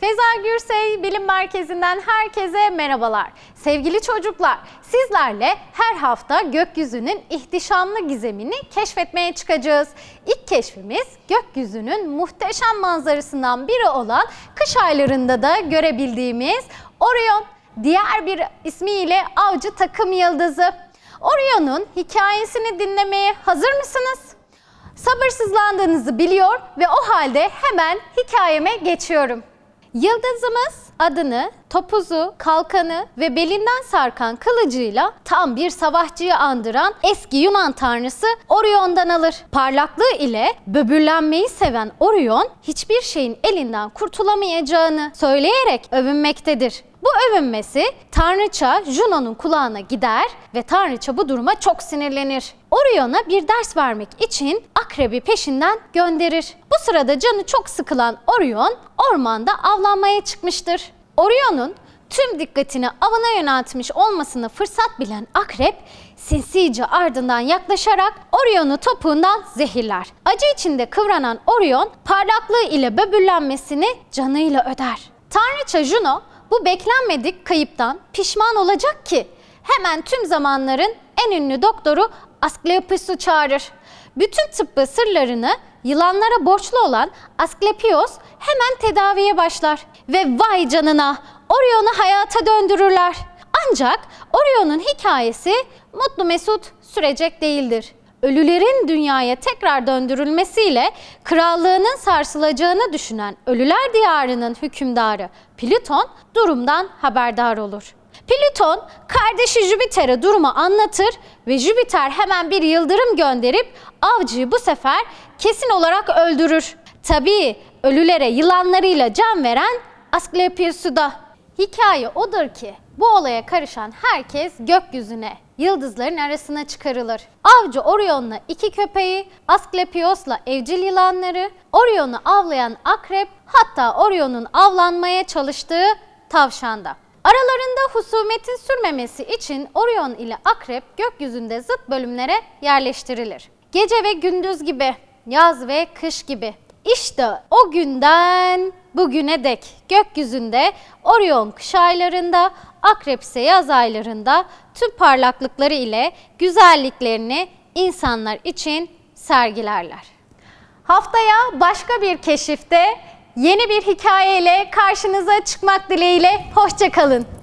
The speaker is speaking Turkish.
Feza Gürsey Bilim Merkezi'nden herkese merhabalar. Sevgili çocuklar, sizlerle her hafta gökyüzünün ihtişamlı gizemini keşfetmeye çıkacağız. İlk keşfimiz gökyüzünün muhteşem manzarasından biri olan kış aylarında da görebildiğimiz Orion. Diğer bir ismiyle Avcı Takım Yıldızı. Orion'un hikayesini dinlemeye hazır mısınız? Sabırsızlandığınızı biliyor ve o halde hemen hikayeme geçiyorum. Yıldızımız adını, topuzu, kalkanı ve belinden sarkan kılıcıyla tam bir savaşçıyı andıran eski Yunan tanrısı Orion'dan alır. Parlaklığı ile böbürlenmeyi seven Orion hiçbir şeyin elinden kurtulamayacağını söyleyerek övünmektedir. Bu övünmesi Tanrıça Juno'nun kulağına gider ve Tanrıça bu duruma çok sinirlenir. Orion'a bir ders vermek için akrebi peşinden gönderir. Bu sırada canı çok sıkılan Orion ormanda avlanmaya çıkmıştır. Orion'un tüm dikkatini avına yöneltmiş olmasını fırsat bilen akrep sinsice ardından yaklaşarak Orion'u topuğundan zehirler. Acı içinde kıvranan Orion parlaklığı ile böbürlenmesini canıyla öder. Tanrıça Juno bu beklenmedik kayıptan pişman olacak ki hemen tüm zamanların en ünlü doktoru Asklepios'u çağırır. Bütün tıbbı sırlarını yılanlara borçlu olan Asklepios hemen tedaviye başlar ve vay canına Orion'u hayata döndürürler. Ancak Orion'un hikayesi mutlu mesut sürecek değildir. Ölülerin dünyaya tekrar döndürülmesiyle krallığının sarsılacağını düşünen Ölüler Diyarı'nın hükümdarı Plüton durumdan haberdar olur. Plüton kardeşi Jüpiter'e durumu anlatır ve Jüpiter hemen bir yıldırım gönderip avcıyı bu sefer kesin olarak öldürür. Tabii ölülere yılanlarıyla can veren Asklepios'u da. Hikaye odur ki bu olaya karışan herkes gökyüzüne, yıldızların arasına çıkarılır. Avcı Orion'la iki köpeği, Asklepios'la evcil yılanları, Orion'u avlayan akrep, hatta Orion'un avlanmaya çalıştığı tavşanda. Aralarında husumetin sürmemesi için Orion ile Akrep gökyüzünde zıt bölümlere yerleştirilir. Gece ve gündüz gibi, yaz ve kış gibi. İşte o günden bugüne dek gökyüzünde Orion kış aylarında, Akrep yaz aylarında tüm parlaklıkları ile güzelliklerini insanlar için sergilerler. Haftaya başka bir keşifte yeni bir hikayeyle karşınıza çıkmak dileğiyle hoşçakalın.